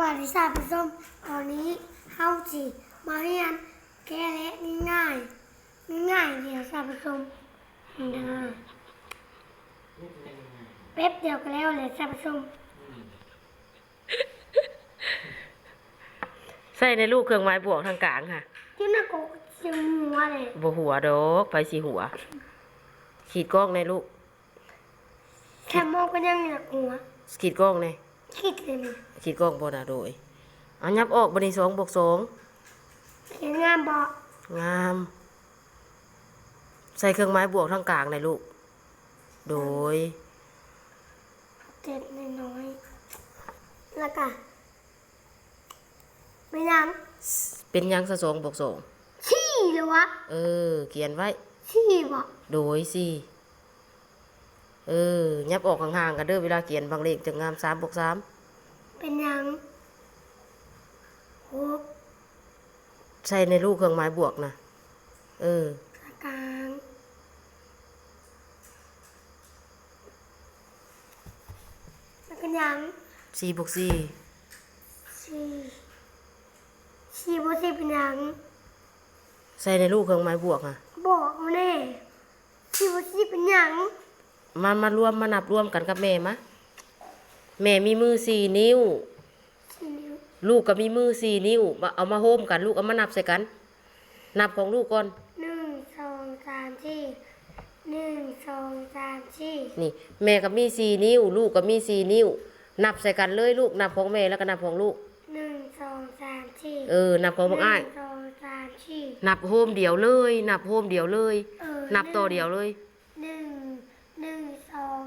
บายดีสาผู้ชมตอนนี้เฮาจีมาเรียนแก้และง่ายๆง่ายๆเดียวสาผู้ชมนะเป๊บเดียวก็แล้วเลยสาผู้ชมใส่ในลูกเครื่องไม้บวกทางกลางค่ะที่น่ากกจึงหัวเลยบ่หัวดอกไปสีหัว ขีดกล้องในลูกแค่มองก็ยังอยากหัวขีดกล้องใน คิดเลยนี่ขีดกล้องบนอะโดยเอายับออกบันนี้สองบวกสองเขียนงามบอกงาม ใส่เครื่องไม้บวกทางกลางในลูก โดยเจ็ดน้อยๆแล้วก็ไม่ยังเป็นหยังสะสองบวกสองชี้เลยวะ เออ เขียนไว้ชี้บอกโดยสิ เออยับออกห่างๆกันเด้อเวลาเขียนบางเลขจะงามสามบวกสามเป็นยังหกใส่ในลูกเครื่องไม้บวกนะเออกลางแล้วก็ยังสี่บวกสี่สี่สี่บวกสี่เป็นยังใส่ในลูกเครื่องไม้บวกอะ บอกเอาแน่สี่บวกสี่เป็นยัง มามารวมมานับรวมกันกับแม่มะแม่มีมือสี่นิ้วสี่นิ้ว ลูกก็มีมือสี่นิ้วมาเอามาโฮมกัน ลูกเอามานับใส่กัน นับของลูกก่อนหนึ่งสองสามสี่หนึ่งสองสามสี่นี่ แม่ก็มีสี่นิ้ว ลูกก็มีสี่นิ้ว นับใส่กันเลยลูกนับของแม่แล้วก็นับของลูกหนึ่งสองสามสี่เออนับของบักอ้ายหนึ่งสองสามสี่นับโฮมเดียวเลย นับโฮมเดียวเลยเออนับต่อเดียวเลย หนึ่งหนึ่งสอง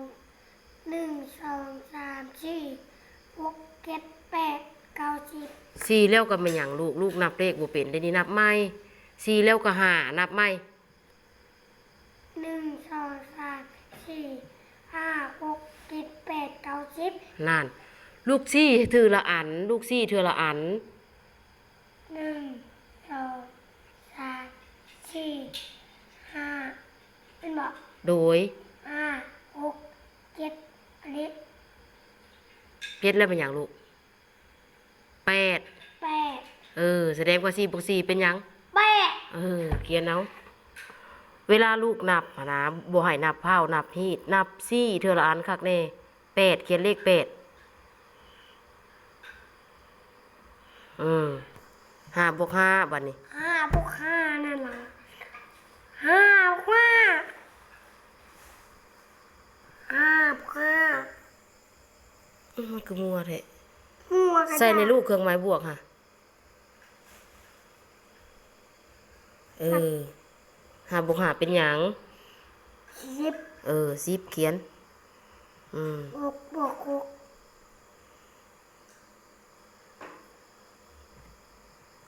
หนึ่งสองสามสี่หกเจ็ดแปดเก้าสิบสี่แล้วก็เป็นอย่างลูกลูกนับเลขบ่เป็นได้นี่นับไม่สี่แล้วก็ห้านับไม่หนึ่งสองสามสี่ห้าหกเจ็ดแปดเก้าสิบนั่น ลูกสี่ถือละอัน ลูกสี่ถือละอันหนึ่งสองสามสี่ห้าเป็นบอกโดยห้าหกเจ็ด อันนี้เพชรแล้วเป็นอย่างลูกแปดแปดเออ แสดงว่าสี่บวกสี่เป็นหยัง แปดเออเขียนเอาเวลาลูกนับหั้นนะบ่ให้นับเผานับฮีดนับซี่เทอละอันคักแน่แปดเขียนเลขแปดอืมห้าบวกห้าบัดนี้ห้าบวกห้านั่นล่ะห้าบวกห้าห้าบวกห้า อื้อมัน คือมัวแท้หัวกระดาษใส่ในลูกเครื่องไม้บวกค่ะ เออห้าบวกห้าเป็นหยังสิบเออสิบเขียน อืมหกบวกหก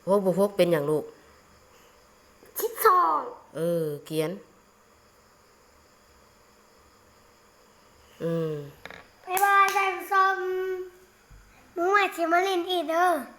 หกบวกหกเป็นอย่างลูกสิบสองเออ เขียน อืม บ๊ายบายท่านผู้ชมมึงมาชิมาลินอีกเด้อ